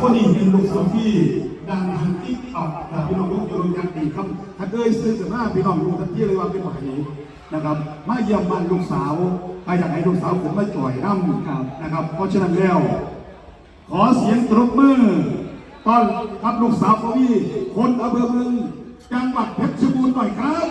คนนี้เป็นลูกสาวที่ดังทางติ๊กต็อกนะพี่น้องลูกจะรู้จักดีครับ ถ้าเอ่ยซื้อกันหน้าพี่น้องรู้ทันทีเลยว่าเป็นหมายนะครับ มาเยี่ยมบ้านลูกสาวใครอยากให้ลูกสาวผมมาจ่อยน้ำนะครับ เพราะฉะนั้นแล้ว ขอเสียงตรบมือต้อนรับลูกสาวของพี่คนอำเภอเมืองจังหวัดเพชรบูรณ์หน่อยครับ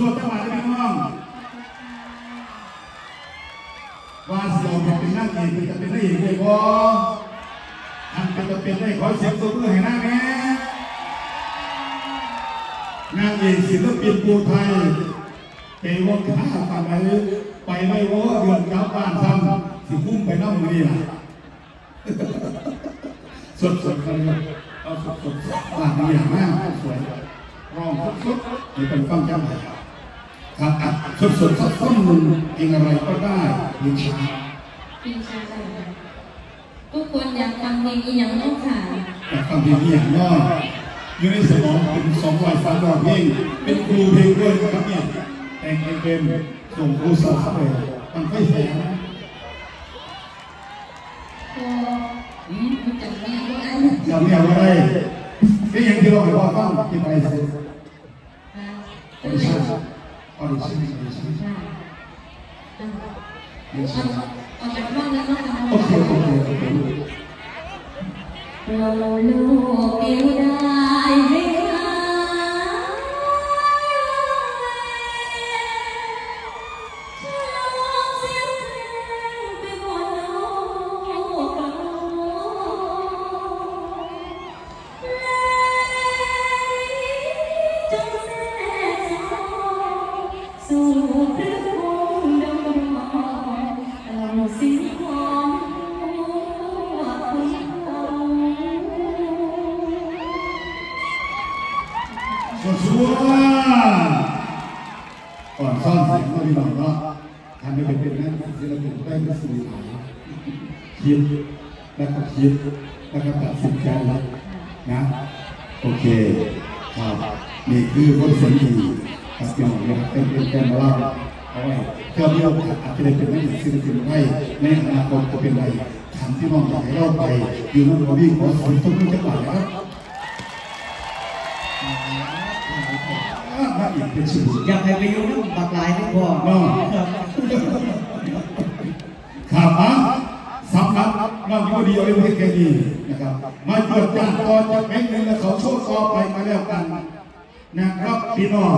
สดๆจังหวะนี้พี่น้องว่าเสียวจะเป็นนั่งเอกจะเป็นนักเอกเลยบ่อันเป็นจะเป็นได้ขอเสียงตัวมือให้หน้าแม่นางเอกศิลปินปูไทยเกวงข้าปานไหนไปไม่ว่าเดือนกลับบ้านซ้ำสิพุ่งไปน้ำมือนี่ล่ะสดๆกันเลยเอาสดๆบ้านนี้อย่างมากสวยร้องสุดๆนี่เป็นฟังจำ ครับอัดสดๆสักต้นหนึ่งเพลงอะไรก็ได้เพลงช้าปีชาค่ะทุกคนอยากฟังเพลงอีหยังต้องค่ะแต่ฟังเพลงนี้อย่างย่ออยู่ในสมองเป็นสองร้อยสามร้อยเพลงเป็นครูเพลงด้วยนะครับเนี่ยแต่งเพลงเป็นส่งครูสอบเลยมันไม่แสงพออืมมันจะมีอะไรจำเนี่ยว่าได้ก็อย่างที่เราบอกว่าฟังที่ไป ออดิชั่ออดิชั่นใช่อ่าเอาเอาจากบ้านแล้วก็ทำโอเคโอเคโอเคเราลูกเดียวได้ ชัวก่อนซ่อนเสียงมาพี่น้องเนาะทำให้เป็นเป็นนั้นศิลปินได้มาสื่อสารคิดแล้วก็คิดแล้วก็ตัดสินใจแล้วนะ โอเคครับนี่คือคนเสียงดีครับพี่น้องนะครับเป็นเป็นแกนมาเล่าเอาไว้เพื่อมีโอกาสอาจจะได้เป็นนักศิลปินได้ในอนาคตจะเป็นไรถามพี่น้องอยากให้เราไปอยู่นั่นก็วิ่งขอสนทุกคนจะไปนะครับ มาอีกเป็นสิ่งอยากให้ไปอยู่น้ำบักหลายนี่พ่อน้องครับข่าวมาสำหรับน้องยูดีเอาไว้แค่นี้นะครับ มาตรวจการต่อจากแบงค์หนึ่งแล้วเขาโชว์ต่อไปมาแล้วกันนะครับพี่น้อง